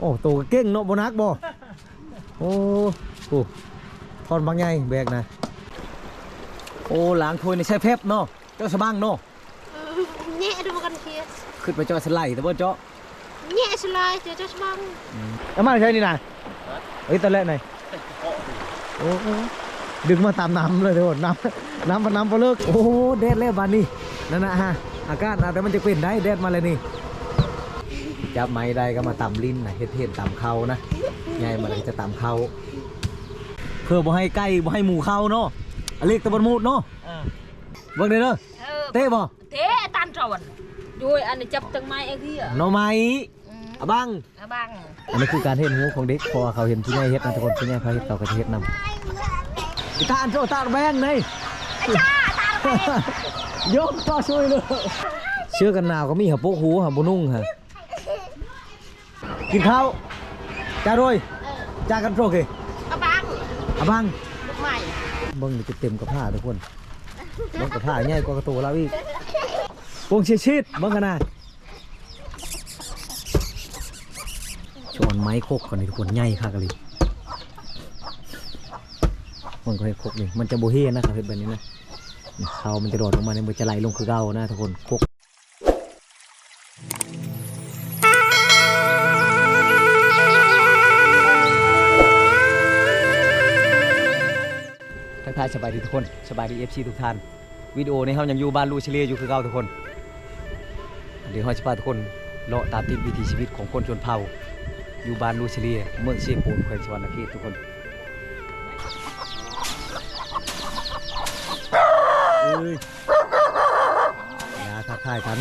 โอ้โตก็เก่งเนาะบ่นักบ่โอ้โหทอนบางใหญ่แบกนะโอ้ล้างถ้วยนี่ใช้เพบเนาะเจ้าสะบังเนาะ nhẹ được một con kia ขึ้นไปเจาะสไลด์แต่บ่เจาะ nhẹ slide cho cho băng เอามาใช่นี่นะเอ้ยตะเละหน่อยโอ้โหดึงมาตามน้ำเลยทุกคนน้ำน้ำพน้ำพอเลิกโอ้โหแดดแล้วบานนี้นั่นนะฮะอากาศนะแต่มันจะเป็นได้แดดมาเลยนี่ จับไม้ได้ก็มาตำลิ้นนะเฮ็ดเฮ็ดตำเขานะใหญ่มาเลยจะตำเขาเพื่อบ่ให้ใกล้บ่ให้หมูเข้าเนาะอเล็กตะบนมูดเนาะเบิ่งเด้อเด้อเต้บ่ thế tan tròn rồi anh chập từng mai ở kia หน่อไม้อะบัง à băng อันนี้คือการเห็นหูของเด็กเพอเขาเห็นผู้ใหญ่เฮ็ดนะทุกคนผู้ใหญ่เขาเฮ็ดเขาก็จะเฮ็ดนำอีตาอันโซตาแบงนี่ยกก็ช่วยเลยเชื่อกันหนาวก็มีหับโปกหูหับบุนุ่งฮะ กินข้าวจ้าด้วยจ้ากันโปรเค à băng อะบัง lúc mày เบิ่งนี่จะเต็มกับผ้าทุกคนเบิ่งกับผ้าใหญ่กว่ากระตัวเราอีกวงเชียชิดเบิ่งกันนะชวนไม้โคกก่อนนี่ทุกคนใหญ่ค่ะกันเลยมันก็ให้โคกนี่มันจะโบเฮนะครับเห็นแบบนี้นะนี่เขามันจะโดดลงมาเนี่ยมันจะไหลลงคือเก่านะทุกคนโคก สบายดีทุกคนสบายดีเอฟซีทุกท่านวิดีโอนี้เขายังอยู่บ้านลูเชเลียอยู่คือเก่าทุกคน เดี๋ยวเราจะพาทุกคนเลาะตามติดวิถีชีวิตของคนชนเผ่า อยู่บ้านลูเชเลียเมืองเชียงปูนแขวงสวรรณเขตทุกคนเอ้ยอย่าทักทายกัน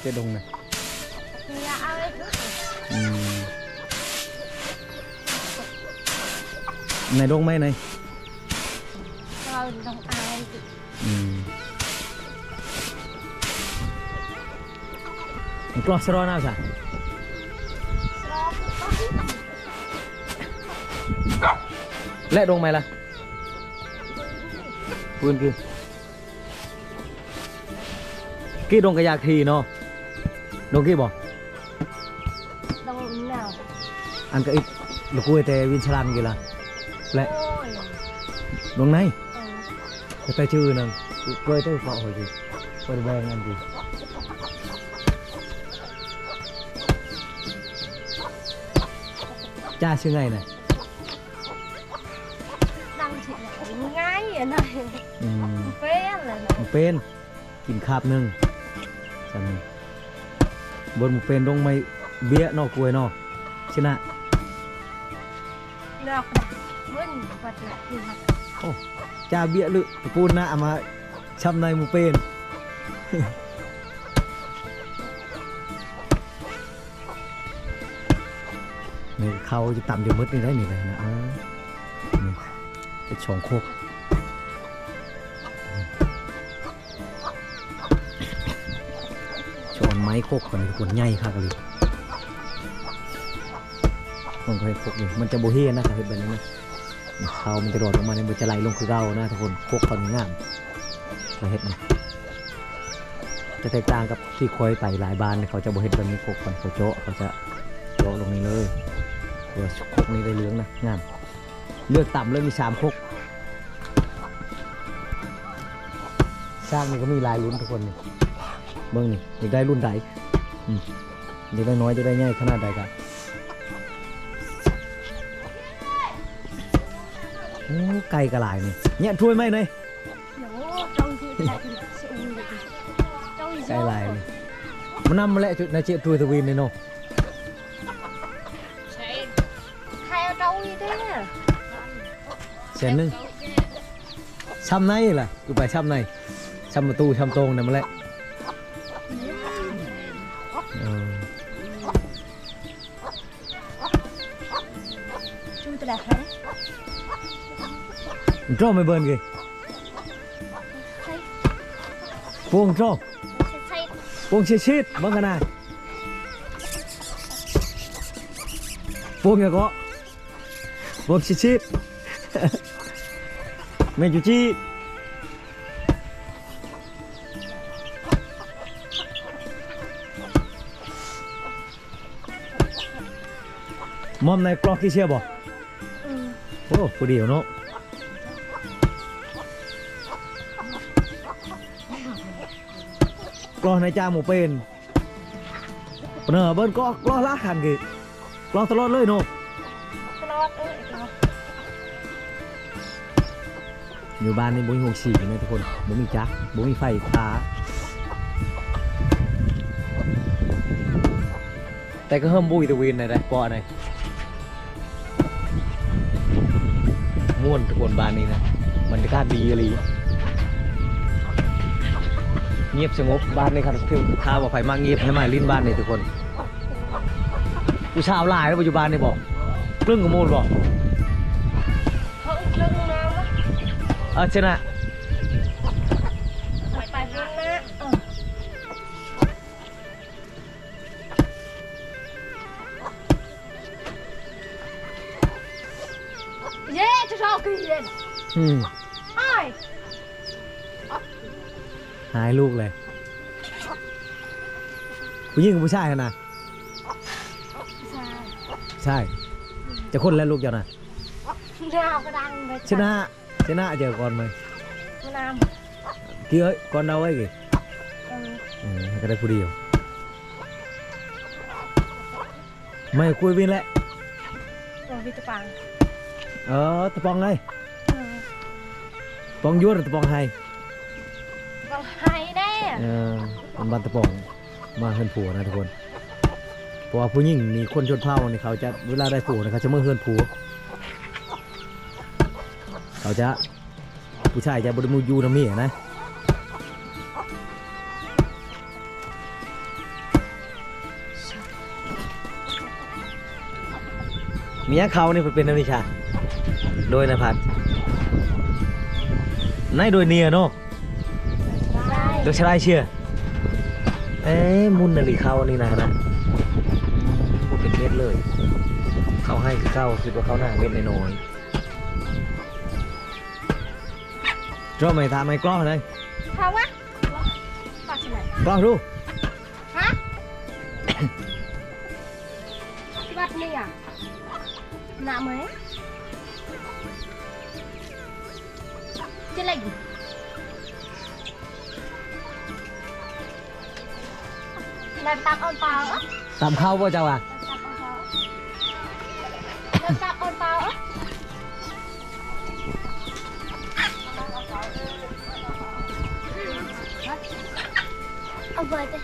เตดงนี่ nhà ao ấy อืมในดงไหมใน rồi đồng ai อืมมันกลอสรอน่าใช่ และดงไหมล่ะปืนคือกี่ดงกระยากทีเนาะดงกี่บอก đồng nào อันก็อีกลูกกุ้ยแต่วินชลันกี่ละและ ôi ดงไหน ừ. แต่แต่ชื่อนึงกล้วยเต้ยเฝ้าหอยดิเปิดแบงอันดิจ้าชื่อไงน่ะ chị lại ngay ở này อืม phê là nó หมูเป็นกินคาบหนึ่งสันนี้บนหมูเป็นดงไม่เบี้ยนอกกล้วยนอกชนะ được vẫn vật lại thì mặt จ้าเบี้ยลึตะปูนนะเอามาช้ำในหมูเป็น นี่เขาจะต่ำเดี๋ยวมืดนี่ได้นี่เลยนะอ่านี่ เป็นช่องโคกช้อนไม้โคกก่อนนี่ทุกคนใหญ่ค่ะกันเลยมันก็ให้โคกนี่มันจะโบเฮนะครับเห็นแบบนี้นะเขามันจะโดดลงมาเนี่ยมันจะไหลลงคือเก่านะทุกคนโคกเขานี่งามเราเห็ดนี่จะแตกต่างกับที่คอยไปหลายบานเขาจะโบเฮ็ดแบบนี้โคกก่อนเขาโจะเขาจะโจะลงนี้เลยเดี๋ยวคกนี้ได้เลี้ยงนะงาม เลือกต่ำเลยมีสามคกสร้างนี่ก็มีหลายรุ่นทุกคนนี่เบิ่งนี่อยากได้รุ่นใดอืมอยากได้น้อยจะได้ง่ายขนาดใดกันโอ้ไก่กระหลายนี่เนี่ยถ้วยไหมเนย nó trong chị lại thì sẽ uống được trong ไก่หลายนี่มันนำมาแล้วจุดในเจี๊ยถ้วยทวีนนี่เนาะ นหนึงช้ำในล่ะอยู่ไปช้ำในช้ำประตูช้ำตรงนั่นมาแล้วเออ chui từ đạt hết โจ้ไม่เบิร์นกี่ xây พวงโจ้ xây xây พวงชิดชิดๆบังกันนะพวงยังก็พวงชิดชิด ๆเมจูจีมอมในกรอกที่เชียร์บ่ ừ โอ้ผู้เดียวเนาะกรอกในจาหมูเป็นเปนอเบิ้นก็กรอกละขันกีกรอกตลอดเลยเนาะ cái lót ơi cái lót อยู่บ้านนี่บุ้งหกสี่นะทุกคนบุ้มีจักบุ้มีไฟฟ้าแต่ก็เฮิมบุ้ยตะวินนะได้ปอหน่อยม่วนทุกคนบ้านนี้นะบรรยากาศดีเลยเงียบสงบบ้านนี้ครับถึงข้าวบอกไฟมากเงียบให้มาลิ้นบ้านนี่ทุกคนผู้ชาวหลายแล้วปัจจุบันนี่บอกเรื่องกับมูลบอก เออชนะ phải phải lưng nè ờ Yeah, cho sao kỳ lên อืม ai หายลูกเลยผู้หญิงกับผู้ชายกันนะ sao ใช่ จะคนแล้วลูกเจ้านะ nào có đang về ชนะชนะเจอก่อนไหม nam กี่เอ้ยก่อนเราไว้กี่ ừ เออก็ได้ผู้เดียวไม่คุยวินแหละ rồi đi tập bằng เออตะปองไง ừ ปองยั่วหรือตะปองไฮ còn hay đấy เออเป็นบ้านตะปองมาเฮือนผัวนะทุกคนเพราะว่าผู้หญิงมีคนชนเผ่าเนี่ยเขาจะเวลาได้ผัวเนี่ยเขาจะมาเฮือนผัว เขาจะผู้ชายจะบริมูยูนะเมียนะเมียเขานี่เป็นนักวิชาโดยนภัสนายโดยเนียเนาะโดยชลายเชื่อเอ้มุนนาฬิเขานี่นะนะพูดเป็นเม็ดเลย เขาให้คือเก้าคิดว่าเขาหน้าเม็ดน้อย ๆรอบไม่ทำไม่กล้องเลย không á bắt chị này กล้องดู hả bắt đi à nạ mấy trên lệnh làm tạm ôn tàu á ตามเข้าป่ะเจ้าอะ làm tạm ông về đi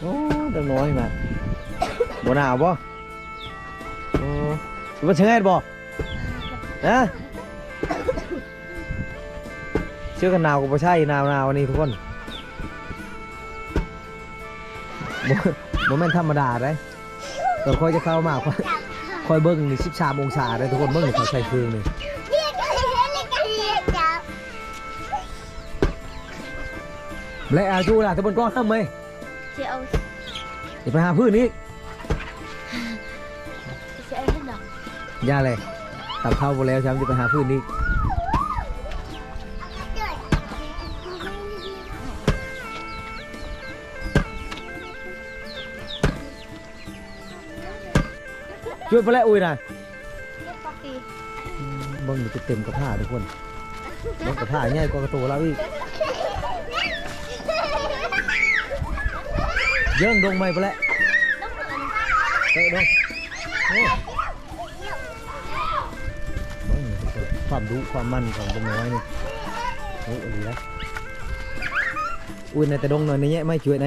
โอ้ดังน้อยมาบ่หนาวป่ะโอ้ว่าเชิงบ่ฮะเชื่อกันหนาวกับบ่ใช่หนาวหนาวๆนี่ทุกคนบ่บ่แม่นธรรมดาเลยตอนคอยจะเข้ามาคอยคอยเบิ้งนี่13องศาเลยทุกคนเบิ้งนี่เขาใส่เครื่องนี่ และอาจูล่ะทุกคนก็ทำไหม chị ơi จะไปหาพื้นนี่ chị sẽ hết nào ย่าเลยตับเข้าไปแล้วฉันจะไปหาพื้นนี่ช่วยไปแล้วอุ้ยนะ Hết có kỳ เบิ้งมันจะเต็มกระผ้าทุกคนเบิ้งกระผ้าใหญ่กว่ากระตัวแล้วอีก เยิ่งดงไม่ไปแล้วเตะดงโอ้เบิ้งคนความรู้ความมั่นของดงน้อยนี่โอ้อะไรนะอุ้ยในแต่ดงหน่อยในเนี้ยไม่ช่วยไหน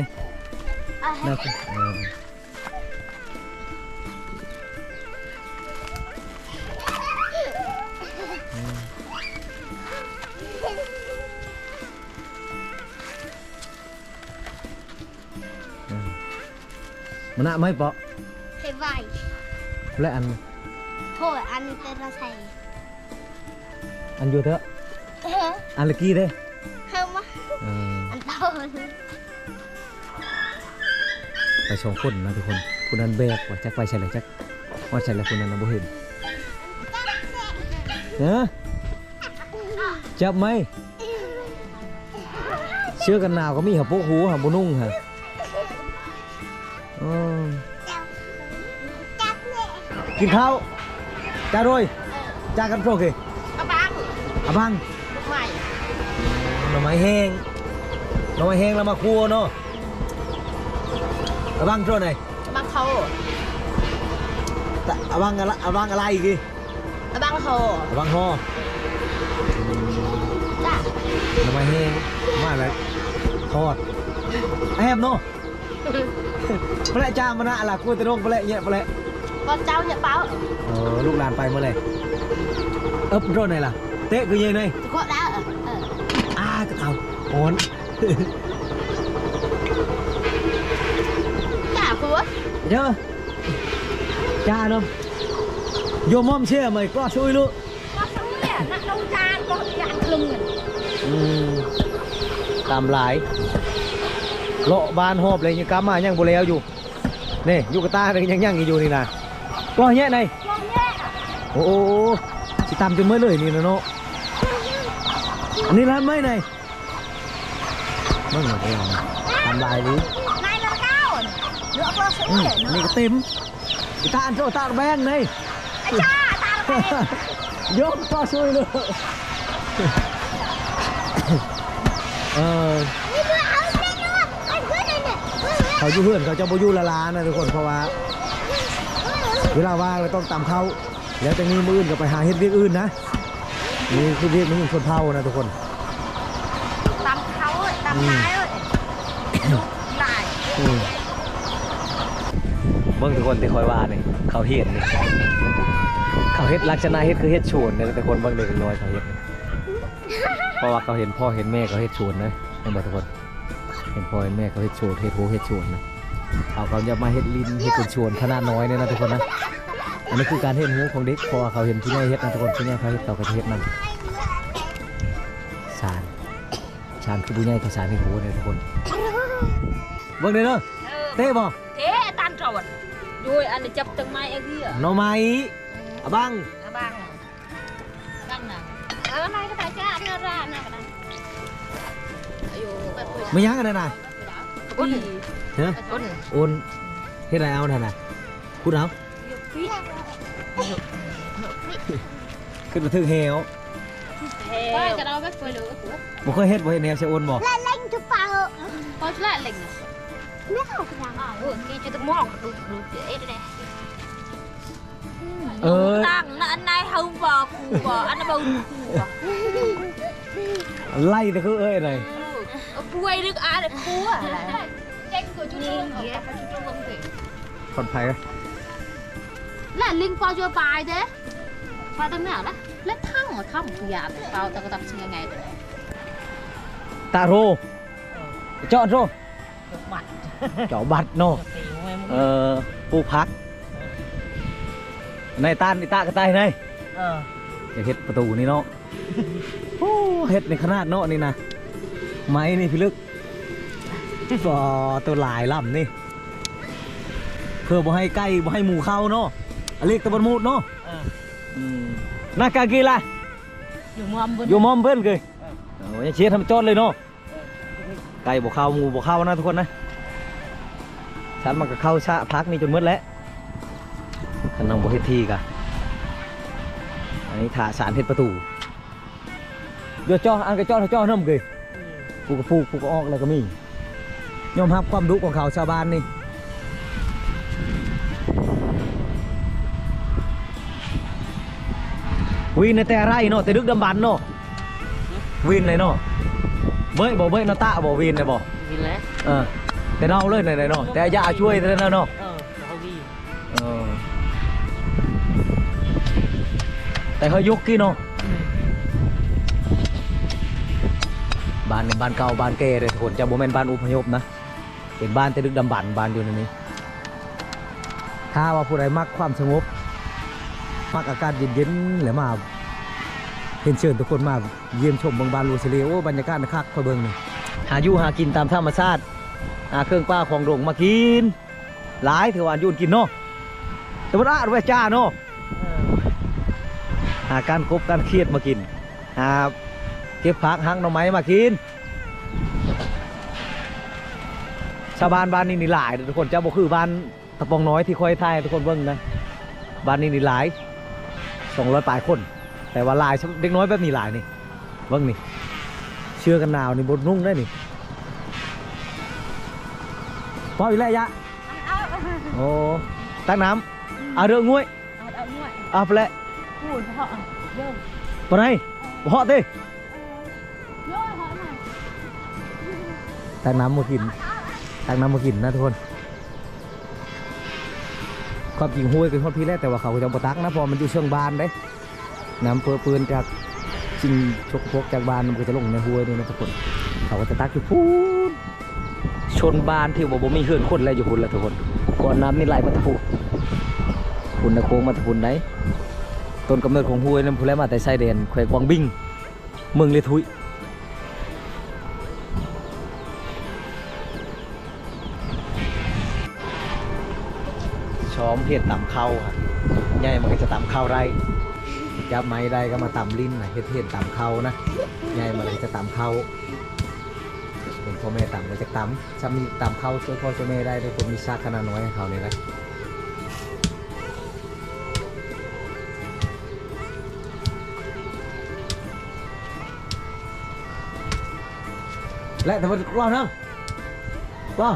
นะ hết เอ มันน่ะไม่เปาะใส่ไว้และอันโทษอันเป็นละใส่อันอยู่เถอะเอออันละกี้เด้เพิ่มมาเอออันเท่าเลยไปสองคนนะทุกคนผู้นั้นแบกว่าจักไปใช่เลยจักว่าใช่เลยคนนั้นนะบ่เห็นเนอะจับไหมเชื่อกันหนาวก็มีหับพวกหูหับบุนุ่งฮะ กินข้าวจ้าโรยจ้ากันโปรเกกระบังอะบังลูกใหม่หน่อไม้แห้งหน่อไม้แห้งแล้วมาคั่วเนาะอะบังโปรไหนกระบังเขาตะอะบังอะไรอะบังอะไรอีกอีกระบังเขาอะบังฮอจ้าหน่อไม้แห้งมาอะไรทอดแอบเนาะปลาจ้ามานะอะไรกูจะลงปลาเนี่ยปลา ก็เจ้าเนี่ยเป้าเออลูกหลานไปเมื่อไหรเอ๊บโรไหนล่ะ เตะคือยังไงทุกคนแล้วเออเอออ้ากระเต่าโอนจ้าครูเยอะจ้าเนาะโยมมอมเชื่อไหมก็ช่วยลูกก็ซื้อเนี่ยนักลงจานก็จานคลึงเงินอืมตามหลายเลาะบานหอบเลยยังกำมายังบ่แล้วอยู่นี่อยูกะตาเลยยังยังอยู่นี่นะ ก็เนี้ยในวงโอ้โหสิดตามจนเมื่อเลยนี่นะเนาะอันนี้ร้านไหมในมันเหมือนกันตามลายดินายละเก้าเนื้อก็ซื้ออืมเนี่ก็เต็มอีตาอันโตตาแบงในจ้าตาละแม่ยกก็ช่วยเลยเออเขาอยู่เพื่อนเขาจะบ่อยู่ละลานะทุกคนเพราะว่า เวลาว่างเราต้องตามเขาแล้วจะมีมืออื่นก็ไปหาเฮ็ดเวียกอื่นนะนี่คือเวียกนี้ชนเผ่านะทุกคนตำเขาตำนายเลยลูกหลายอืมเบิ่งทุกคนที่คอยว่านี่เขาเฮ็ดนี่เขาเฮ็ดลักษณะเฮ็ดคือเฮ็ดโชนเนี่ยแต่คนเบิ่งเด็กน้อยเขาเฮ็ดนี่เพราะว่าเขาเห็นพ่อเห็นแม่เขาเฮ็ดโชนนะเห็นบ่ทุกคนเห็นพ่อเห็นแม่เขาเฮ็ดโชนเฮ็ดโหเฮ็ดโชนนะเอาเขาจะมาเฮ็ดลิ้นเฮ็ดเป็นโชนขนาดน้อยเนี่ยนะทุกคนนะ อันนี้คือการเฮ็ดหูของเด็กเพราะว่าเขาเห็นที่แม่เฮ็ดนะทุกคนที่แม่เขาเฮ็ดเขาก็จะเฮ็ดนั่นชานชานคือผู้ใหญ่กับชานที่หูเนี่ยทุกคนเบิ่งเด้อเด้อเต้บ่ thế tan trộn rồi anh chụp từng mai ở kia หน่อไม้อะบัง à băng băng nè ở này cái tay cha nó ra nè cái này ayo cái quỷ ไม่ยั้งกันนะน่ะ ôn ฮะ ôn โอนเฮ็ดอะไรเอาน่ะน่ะพูดเอา ขึ้นมาถึงเหว Coi cho đâu biết quay lửa của บ่เคยเฮ็ดบ่เฮ็ดแนวใช่โอนบ่ lên chụp vào coi chú lại lệnh nó không làm ừ kia cho tôi mong được được dễ đây nè เออ tăng nó anh này không vào khu vào anh nó bầu khu vào ไล่แต่คือเอ้ยอะไร quay được ai được khu à tranh của chú Trương kìa chú Trương không thể คนไทย là linh bao cho bài thế bài tao nào đó lấy thăng mà không thì à bao tao có tập sinh ngày rồi ตาโรเจาะโร được mặt เจาะบัตรเนาะเออปลูกผักในต้านในตากระต่ายใน ờ อยากเฮ็ดประตูนี่เนาะโอ้เฮ็ดในขนาดเนาะนี่นะไม้นี่พี่ลึกฟอตัวหลายลำนี่ เพื่อบ่ให้ใกล้บ่ให้หมูเข้าเนาะอ เล็กตะบนมูดเนาะ ờ อืมนากากีล่ะอยู่มอมบนอยู่มอมเพิ่นเคยโอ้ยเชียร์ทำจอดเลยเนาะไก่บ่เข้าหมูบ่เข้านะทุกคนนะฉันมันก็เข้าชะพักนี่จนหมืดแล้วคันนังบ่เฮ็ดทีกะอันนี้ถ่าสารเฮ็ดประตูเดี๋ยวจ่ออันก็จ่อถ้าจ่อน้ำเกยผูกก็ผูกผูกก็ออกแล้วก็มียอมรับความดุของเขาชาวบ้านนี่ วินในแต่ไรเนาะแต่ดึกดำบรรพ์เนาะวินเลยเนาะเบ้ยบ่เบ้ยเนาะตาบ่วินเลยบ่ vì lẽ เออแต่เนาเลยไหนๆเนาะแต่อย่าช่วยแต่เนาะเนาะ ờ nó vì เออแต่เขายกกี่เนาะบ้านในบ้านเก่าบ้านแก่เลยทุกคนจะโมเมนบ้านอพยพนะเป็นบ้านแต่ดึกดำบรรพ์บ้านอยู่ในนี้ ถ้าว่าผู้ใดมักความสงบ มักอากาศเย็นๆแล้วมาเห็นเชิญทุกคนมาเยี่ยมชมบางบานลูซิเลโอบรรยากาศนะคักคอยเบิ่งนี่หาอยู่หากินตามธรรมชาติหาเครื่องป้าของโรงมากิน หลายถือว่ายุ่นกินเนาะแต่ว่าอาด้วยจ้าเนาะหาการกบการเครียดมากินหาเก็บผักหักหน่อไม้มากินชาวบ้านบ้านนี้นี่หลายทุกคนเจ้าบ่คือบ้านตะปองน้อยที่คอยทายทุกคนเบิ่งนะบ้านนี้นี่หลาย สองร้อยปลายคน แต่ว่าหลายเด็กน้อยแบบนี้หลายนี่เบิ่งนี่เชื่อกันหนาวนี่บนนุ่งได้นี่พออีกแล้วยะเอาโอ้ตั้งน้ำเอาเรื่องงวยเอาเอาหน่วยเอาไปแล้วพูดเพราะเยอะปะไหนบ่เหาะติเยอะเพราะมันตั้งน้ำมากินตั้งน้ำมากินนะทุกคน ความจริงห้วยคือความพี่แรกแต่ว่าเขาจะบ่ตักนะพอมันอยู่เชิงบานเด้น้ำเปื้อปืนจากสิ่งชกพวกจากบานมันก็จะลงในห้วยนี่นะทุกคน เขาก็จะตักอยู่พูนชนบานที่บ่บ่มีเฮือนคนแล้วอยู่พุ่นแล้วทุกคนก่อนน้ำนี่ไหลมาตะพุพุ่นนะโค้งมาตะพุนไหนต้นกำเนิดของห้วยนั่นพุ่นแล้วมาแต่ชายแดนแขวงกวางบิงเมืองเลทุย เห็ดต่ำเข้าครับใหญ่มันก็จะต่ำเข้าไรจับไม้ได้ก็มาตำลิ้นนะเฮ็ดเฮ็ดตำเขานะใหญ่มาเลยจะตำเขาเห็นพ่อแม่ตำก็จะตำถ้ามีตำเขาช่วยพ่อช่วยแม่ได้ทุกคนมีซากขนาดน้อยเขาเนี่ยนะและแต่ว่ารอดนะว้า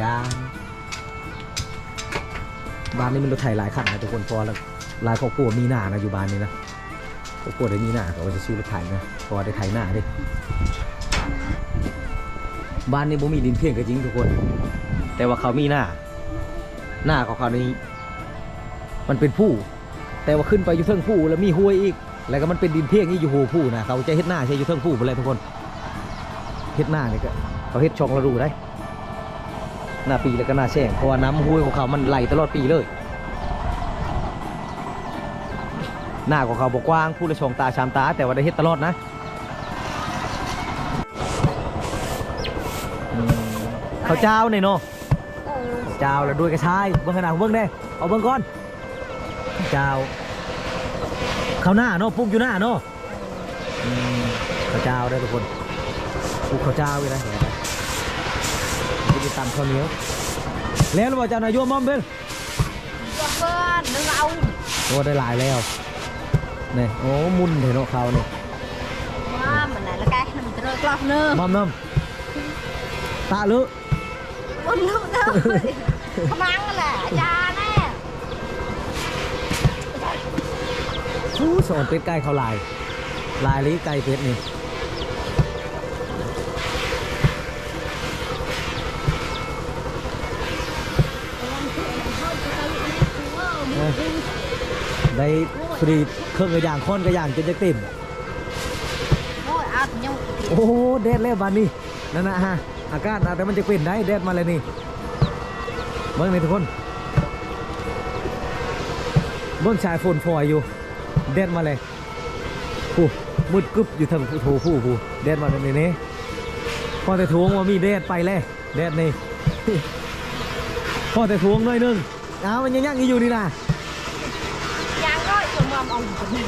ยังบ้านนี้มันรถไถหลายคันนะทุกคนพอแล้วหลายครอบครัวมีหน้านะอยู่บ้านนี้นะครอบครัวได้มีหน้าเขาก็จะซื้อรถไถนะพอได้ไถหน้าดิบ้านนี้บ่มีดินเพียงก็จริงทุกคน แต่ว่าเขามีหน้า หน้าของเขานี้มันเป็นผู้ แต่ว่าขึ้นไปอยู่เทิงผู้แล้วมีห้วยอีก แล้วก็มันเป็นดินเพียงอีกอยู่หูผู้นะเขาจะเฮ็ดหน้าใช่อยู่เทิงผู้ไปเลยทุกคนเฮ็ดหน้านี่ก็เขาเฮ็ดช่องระดูได้ หน้าปีแล้วก็หน้าแช่งเพราะว่าน้ำห้วยของเขามันไหลตลอดปีเลย หน้าของเขาบอกกว้างผู้ละชงตาชามตา แต่ว่าได้เฮ็ดตลอดนะเขาเจ้าเนี่ยเนาะเจ้าแล้วด้วยกระชายเบิ่งขนาดเบิ่งได้เอาเบิ่งก่อน เจ้าเขาหน้าเนาะปลูกอยู่หน้าเนาะอืมเขาเจ้าได้ทุกคนปลูกเขาเจ้าไว้นะ เห็นไหมจะไปตำข้าวเหนียวแล้วเราบอกเจ้านายโยมมอมเบิ้ลบอกเพื่อนนึกเอาโอ้ได้หลายแล้วนี่โอ้มุนเห็นเนาะเขาเนี่ยว่ามันไหนละแกมันจะเลิกกลอกเนอะมอมน้ำตาลึกมันเลิกเนอะขมังแหละยาแน่อู้สอนเป็ดไก่เขาลาย ลายลีไก่เป็ดนี่ ได้ฟรีเครื่องกระย่างค้อนกระย่างจนจะเต็มโอ้ยอายังโอ้โหแดดแล้วบานนี้นั่นนะฮะอากาศนะแต่มันจะเป็นได้แดดมาเลยนี่เบิ้งนี่ทุกคนเบิ้งชายฝนฟอยอยู่แดดมาเลยผู้มืดกึบอยู่ทางผู้ผู้ผู้แดดมาเลยนี่นี่พอแต่ทวงว่ามีแดดไปเลยแดดนี่พอแต่ทวงหน่อยนึงอ้าวมันยังยังอยู่นี่นะยังก็ จมมอมองคนนี้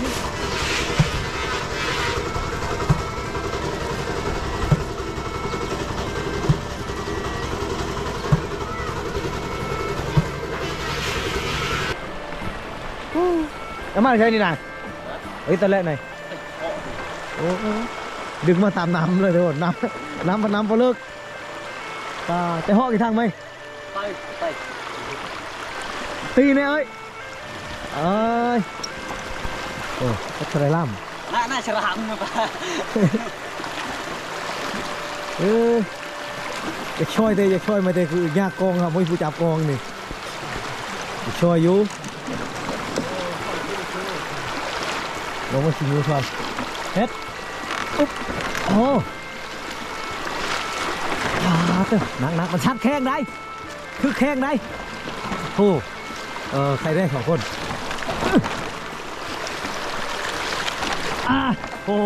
น้ำมันใช่นี่นะเอ้ยตะเละหน่อยโอ้โหดึงมาตามน้ำเลยทุกคนน้ำน้ำมันน้ำพอเลิกตาจะเหาะกี่ทางไหมไปไปตีเนี่ยเอ้ยเอ้ย โอ้ก็ทะเลล่น่าน่าฉลามนะป้าำเอออยากช่วยเตอยากช่วยมาเตคือยากกองครับไม่ผู้จับกองนี่อยากช่วยอยู่ลงมาสิมือชอนเฮ็ดอุ๊บโอ้ปาดหนักหนักมันชัดแข้งได้ คือแข้งได้โอ้เออใครได้สองคน อะโอ้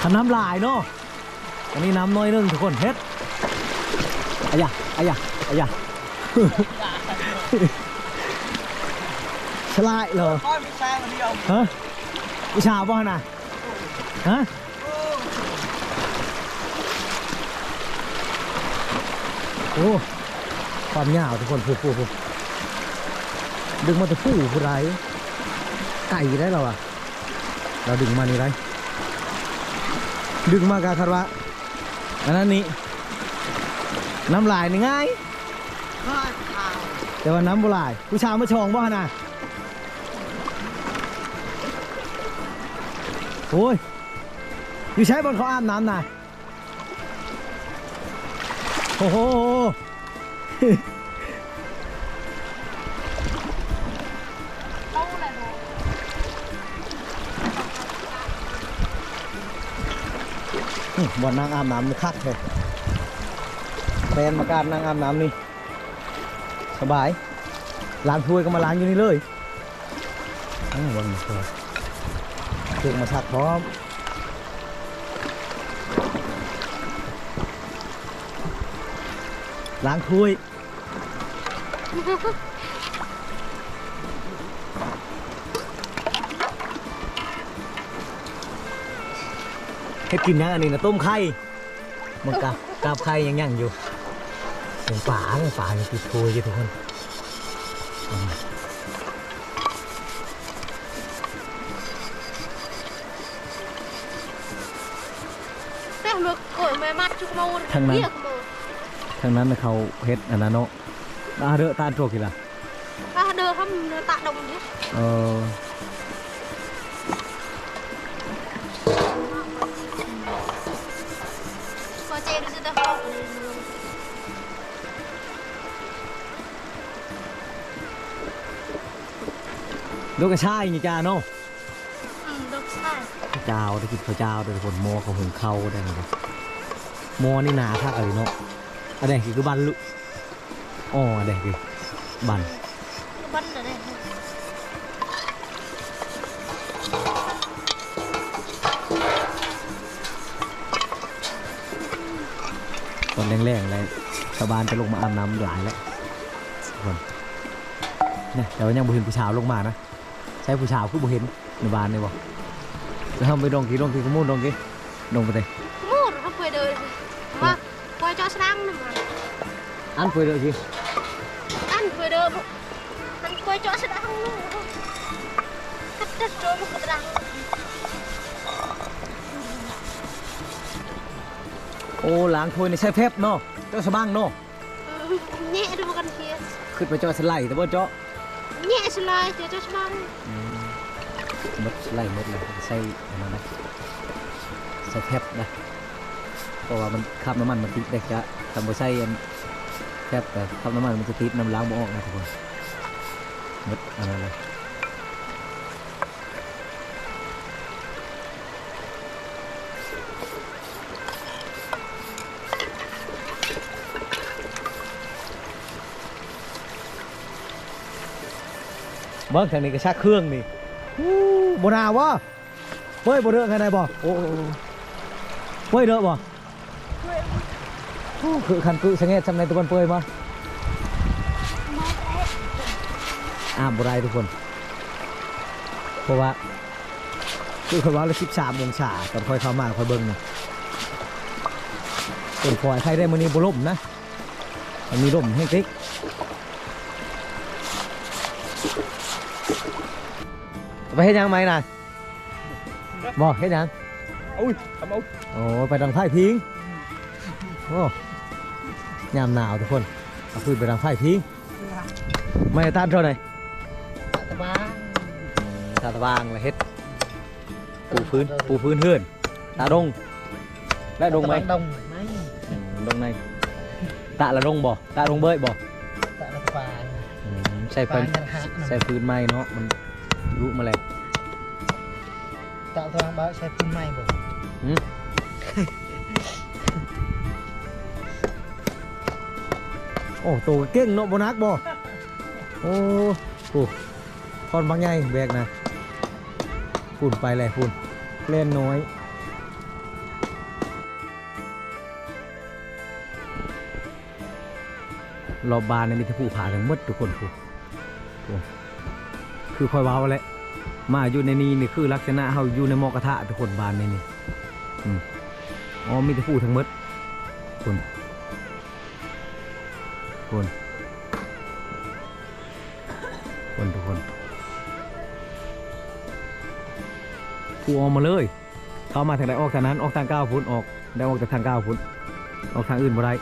ขน้ำลายเนาะอันนี้น้ำน้อยนึงทุกคนเฮ็ดอายะอายะอายะฉลาดเหรอ Thôi bị sai mà đi ông ฮะวิชาบ่น่ะฮะโอ้ความยาวทุกคนพูดพูดพูดดึงมาแตะฟู่ผู้ไร ไก่ได้เราอะเราดึงมานี่ไรดึงมากาคาดว่าอันนั้นนี่น้ำลายนี่ง่ายแต่ว่าน้ำบุลายผู้ชายมาชองบ่น่ะโอ้ยอยู่ใช้บนเขาอาบน้ำน่ะโอ้โห บ่อนนางอาบน้ำนี่คักเลยแฟนมาการนางอาบน้ำนี่สบายล้างถ้วยก็มาล้างอยู่นี่เลยอ้าววันนี้พอเครื่องมาชักพร้อมล้างถ้วย เฮ็ดกินยังอันนี้นะต้มไข่มันกาบกาบไข่ยังยังอยู่เสียงป่าเสียงป่ายังติดโทยอยู่ทุกคนอืม thế được cởi mày mắt chụp màu Thằng nào? biết màu ทางนั้นน่ะเขาเฮ็ดอันนั้นเนาะอาเด้อตาโตกี่ล่ะ à đưa không tạ đồng chứ เออ ลูกกระชายนี่จ้าเนาะ ừ được sai ข้าวเจ้าได้กินข้าวเจ้าได้ทุกคนหมอเขาหุงข้าวได้นะครับหมอนี่หนาคักอะไรเนาะอันนี้คือบันลุอ๋ออันนี้คือบัน bắn ở đây ตอนแรงๆเลยชาวบ้านจะลงมาอาบน้ำหลายแล้วทุกคนเนี่ยแต่ว่ายังบ่เห็นผู้ชาวลงมานะใช้ผู้ชาวคือบ่เห็นในบ้านนี่บ่แล้วทำไปดองกี่ดองกี่ขมูนดองกี่ดองไปเลย mua rồi nó quay đời và quay cho sang nữa mà อันไปเลยกี่ ăn quay đời mà ăn quay cho sang luôn cắt đất rồi mà cắt đằng โอ้ล้างถ้วยนี่ใช้เพบเนาะเจ้าสะบ้างเนาะ nhẹ được một con kia ขึ้นไปเจาะสไลด์แต่ว่าเจาะ nhẹ slide thì cho sang หมดสไลด์หมดเลยใส่อันนั้นนะใส่เพบนะเพราะว่ามันขับน้ำมันมันติดเด็กจะทำบ่ใส่แคบแต่ขับน้ำมันมันจะติดน้ำล้างบ่ออกนะทุกคนมดอันนั้นเลยเบิ้งทางนี้ก็ชักเครื่องนี่ บนาวะเฮ้ยบนเรือไงไหนบ่โอ้โอ้โอ้เฮ้ยเด้อบ่โอ้คือคันกุสังเกตจำในตะวันเปยมาอ่าบไรทุกคน เพราะว่าคือคนว่าละสิบสามองศาตอนคอยเข้ามาคอยเบิ้งนะเป็นคอยใครได้มันนี่บุล่มนะ มันมีล่มให้ติ๊ก ไปเฮ็ดหยังไหมน่ะบอกเฮ็ดหยัง Ui Cảm ơn โอ้ไปดังไฟพิง โอ้ยามหนาวทุกคนเอาคืนไปดังไฟพิง ไม่ต้านเท่าไหร่ Ba ตาตะบางเลยเฮ็ด ปูพื้น ปูพื้นเฮือนตาดงได้ดงไหม Đồng Mấy อืมดงในตาละดงบ่ตาดงเบยบ่ Tạ là bà อืมใส่เป็น Bà nhân hạ ใส่พื้นไม้เนาะมันรู้มาแล้ว ทางบ้าใช้พื้นไม้บ่โอ้ตัวเก่งเนาะบนักบ่โอ้โหอนบางไงแบกนะฝุ่นไปเลยฝุ่นเล่นน้อย รอบบานในมีทผู้ผ่าทั้งหมดทุกคนคือคือคอยว้าวแหละ มาอยู่ในนี้นี่คือลักษณะเฮาอยู่ในหมอกระทะทุกคนบานในนี่อ๋อมีแต่ผู้ทั้งหมดคนคนคนทุกคนผู้ออกมาเลยเข้ามาทางใดออกทางนั้นออกทางเก้าฟุตออกได้ออกจากทางเก้าฟุตออกทางอื่นบ่ได้